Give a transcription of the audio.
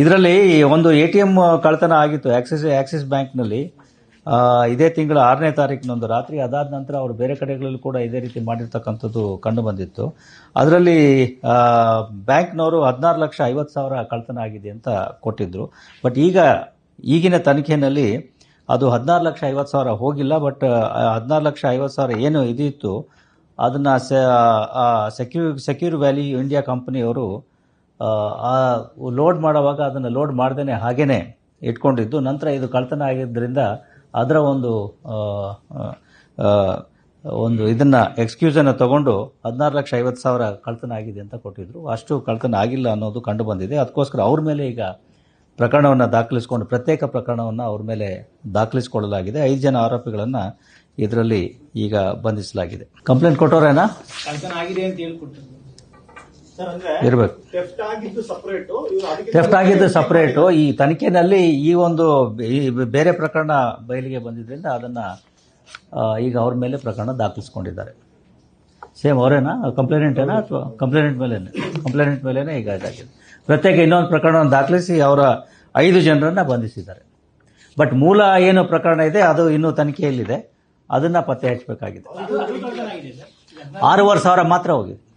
ಇದರಲ್ಲಿ ಒಂದು A T M ಕಳ್ತನ ಆಗಿತ್ತು. ಆಕ್ಸಿಸ್ ಆಕ್ಸಿಸ್ ಬ್ಯಾಂಕ್ನಲ್ಲಿ ಇದೇ ತಿಂಗಳ ಆರನೇ ತಾರೀಕಿನೊಂದು ರಾತ್ರಿ, ಅದಾದ ನಂತರ ಅವರು ಬೇರೆ ಕಡೆಗಳಲ್ಲಿ ಕೂಡ ಇದೇ ರೀತಿ ಮಾಡಿರ್ತಕ್ಕಂಥದ್ದು ಕಂಡು ಬಂದಿತ್ತು. ಅದರಲ್ಲಿ ಬ್ಯಾಂಕ್ನವರು ಹದಿನಾರು ಲಕ್ಷ ಐವತ್ತು ಸಾವಿರ ಕಳ್ತನ ಆಗಿದೆ ಅಂತ ಕೊಟ್ಟಿದ್ರು. ಬಟ್ ಈಗ, ಈಗಿನ ತನಿಖೆಯಲ್ಲಿ ಅದು ಹದಿನಾರು ಲಕ್ಷ ಐವತ್ತು ಸಾವಿರ ಹೋಗಿಲ್ಲ. ಬಟ್ ಹದಿನಾರು ಲಕ್ಷ ಐವತ್ತು ಸಾವಿರ ಏನು ಇದಿತ್ತು, ಅದನ್ನು ಸೆಕ್ಯೂ ಸೆಕ್ಯೂರ್ ವ್ಯಾಲಿ ಇಂಡಿಯಾ ಕಂಪನಿಯವರು ಆ ಲೋಡ್ ಮಾಡುವಾಗ ಅದನ್ನು ಲೋಡ್ ಮಾಡ್ದೇ ಹಾಗೇನೆ ಇಟ್ಕೊಂಡಿದ್ದು. ನಂತರ ಇದು ಕಳ್ತನ ಆಗಿದ್ದರಿಂದ ಅದರ ಒಂದು ಒಂದು ಇದನ್ನು ಎಕ್ಸ್ಕ್ಯೂಸನ್ನು ತಗೊಂಡು ಹದಿನಾರು ಲಕ್ಷ ಐವತ್ತು ಸಾವಿರ ಕಳ್ತನ ಆಗಿದೆ ಅಂತ ಕೊಟ್ಟಿದ್ರು. ಅಷ್ಟು ಕಳ್ತನ ಆಗಿಲ್ಲ ಅನ್ನೋದು ಕಂಡು ಬಂದಿದೆ. ಅದಕ್ಕೋಸ್ಕರ ಅವ್ರ ಮೇಲೆ ಈಗ ಪ್ರಕರಣವನ್ನು ದಾಖಲಿಸಿಕೊಂಡು, ಪ್ರತ್ಯೇಕ ಪ್ರಕರಣವನ್ನು ಅವ್ರ ಮೇಲೆ ದಾಖಲಿಸಿಕೊಳ್ಳಲಾಗಿದೆ. ಐದು ಜನ ಆರೋಪಿಗಳನ್ನು ಇದರಲ್ಲಿ ಈಗ ಬಂಧಿಸಲಾಗಿದೆ. ಕಂಪ್ಲೇಂಟ್ ಕೊಟ್ಟವರೇನಾ? ಕಳ್ತನ ಆಗಿದೆ ಅಂತ ಇರಬೇಕು. ಟೆಸ್ಟ್ ಆಗಿದ್ದು ಸಪರೇಟ್ ಇವರು ಅದಕ್ಕೆ ಥೆಫ್ಟ್ ಆಗಿದ್ದು ಸಪರೇಟು ಈ ತನಿಖೆಯಲ್ಲಿ ಈ ಒಂದು ಈ ಬೇರೆ ಪ್ರಕರಣ ಬಯಲಿಗೆ ಬಂದಿದ್ದರಿಂದ ಅದನ್ನ ಈಗ ಅವ್ರ ಮೇಲೆ ಪ್ರಕರಣ ದಾಖಲಿಸ್ಕೊಂಡಿದ್ದಾರೆ. ಸೇಮ್ ಅವರೇನಾ? ಕಂಪ್ಲೇಂಟೇನಾ ಅಥವಾ ಕಂಪ್ಲೇಂಟ್ ಮೇಲೇನೆ? ಕಂಪ್ಲೇಂಟ್ ಮೇಲೇನೆ ಈಗ ಇದಾಗಿದೆ. ಪ್ರತ್ಯೇಕ ಇನ್ನೊಂದು ಪ್ರಕರಣವನ್ನು ದಾಖಲಿಸಿ ಅವರ ಐದು ಜನರನ್ನ ಬಂಧಿಸಿದ್ದಾರೆ. ಬಟ್ ಮೂಲ ಏನು ಪ್ರಕರಣ ಇದೆ ಅದು ಇನ್ನೂ ತನಿಖೆಯಲ್ಲಿದೆ. ಅದನ್ನ ಪತ್ತೆ ಹಚ್ಚಬೇಕಾಗಿದೆ. ಆರೂವರೆ ಸಾವಿರ ಮಾತ್ರ ಹೋಗಿದೆ.